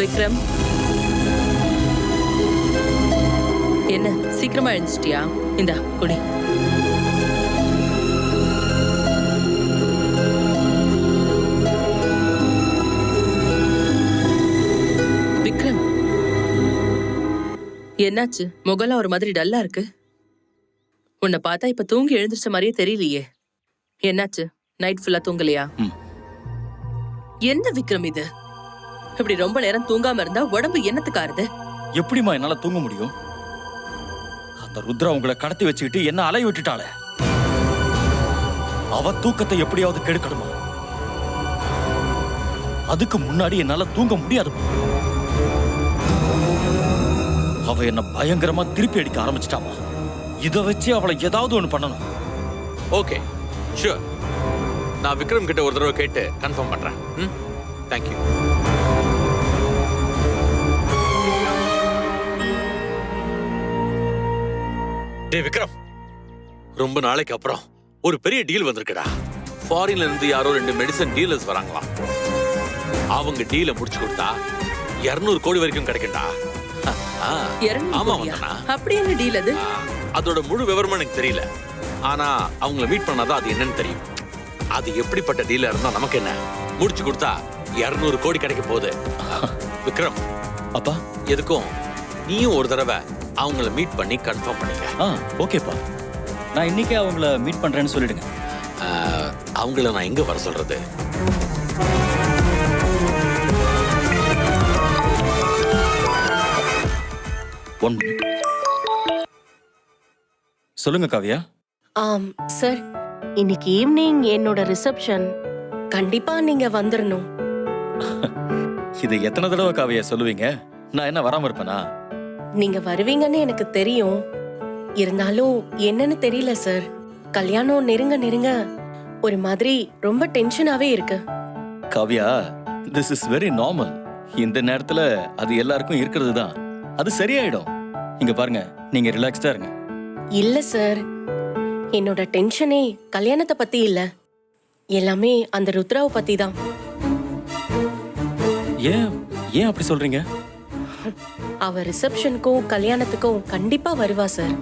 விக்ரம். என்ன சீக்கிரமா எழுந்துச்சிட்டியா இந்தா குடி. விக்ரம். என்னாச்சு? முகலாம் ஒரு மாதிரி டல்லா இருக்கு. உன்னை பார்த்தா இப்ப தூங்கி எழுந்திருச்ச மாதிரியே தெரியலையே. என்னாச்சு? நைட் ஃபுல்லா தூங்கலையா. என்ன விக்ரம் இது? இப்படி ரொம்ப நேரம் தூங்காம இருந்தா உடம்பு என்னத்துக்கு ஆறுது? எப்படிம்மா என்னால தூங்க முடியும்? அந்த ருத்ரா உங்களை கடத்தி வச்சுக்கிட்டு என்ன அலைய விட்டுட்டாளே? அவ தூக்கத்தை எப்படியாவது கெடுக்கணுமா? அதுக்கு முன்னாடி என்னால தூங்க முடியாதுமா? அவ என்ன பயங்கரமா திருப்பி அடிக்க ஆரம்பிச்சிட்டாமா? இத வச்சு அவளை ஏதாவது ஒண்ணு பண்ணணும். ஓகே ஷூர் நான் விக்ரம் கிட்ட ஒரு தடவை கேட்டு கன்ஃபார்ம் பண்றேன். ம்? தேங்க்யூ டேய் விக்ரம். ரொம்ப நாளைக்கு அப்புறம் ஒரு பெரிய டீல் வந்திருக்குடா. ஃபாரின்ல இருந்து யாரோ ரெண்டு மெடிசன் டீலர்ஸ் வராங்களாம். அவங்க டீலை முடிச்சு கொடுத்தா 200 கோடி வரைக்கும் கிடைக்கும்டா. இருநூறு ஆமா? வந்தனா? அப்படி என்ன டீல் அது? அதோட முழு விவரமும் எனக்கு தெரியல. ஆனா அவங்கள மீட் பண்ணாதான் அது என்னன்னு தெரியும். அது எப்படிப்பட்ட டீலா இருந்தா நமக்கு என்ன? முடிச்சு கொடுத்தா 200 கோடி கிடைக்க போகுது. விக்ரம் அப்பா. எதுக்கும் நீயும் ஒரு தடவை அவங்கள மீட் பண்ணி கன்ஃபார்ம் பண்ணிக்க. ஆ ஓகேப்பா. நான் இன்னைக்கே அவங்கள மீட் பண்றேன்னு சொல்லிடுங்க. ஆ, அவங்கள நான் எங்க வர சொல்றது? ஒன் மினிட் சொல்லுங்க காவியா. ஆம் சார் இன்னைக்கு ஈவினிங் என்னோட ரிசப்ஷன் கண்டிப்பா நீங்க வந்துடணும் இது எத்தனை தடவை காவியா சொல்லுவீங்க? நான் என்ன வராம இருப்பேனா? நீங்க வருவீங்கன்னு எனக்கு தெரியும். இருந்தாலும் என்னன்னு தெரியல சார். கல்யாணம் நெருங்க நெருங்க ஒரு மாதிரி ரொம்ப டென்ஷனாவே இருக்கு. Kavya this is very normal இந்த நேரத்துல அது எல்லாருக்கும் இருக்கிறது தான். அது சரியாயிடும். இங்க பாருங்க நீங்க ரிலாக்ஸ்டா இருங்க. இல்ல சார். என்னோட டென்ஷனே கல்யாணத்தை பத்தி இல்ல. எல்லாமே அந்த ருத்ராவை பத்தி தான் ஏன் ஏன் அப்படி சொல்றீங்க? அவ ரிசப்ஷனுக்கும் கல்யாணத்துக்கும் கண்டிப்பா வருவா சார்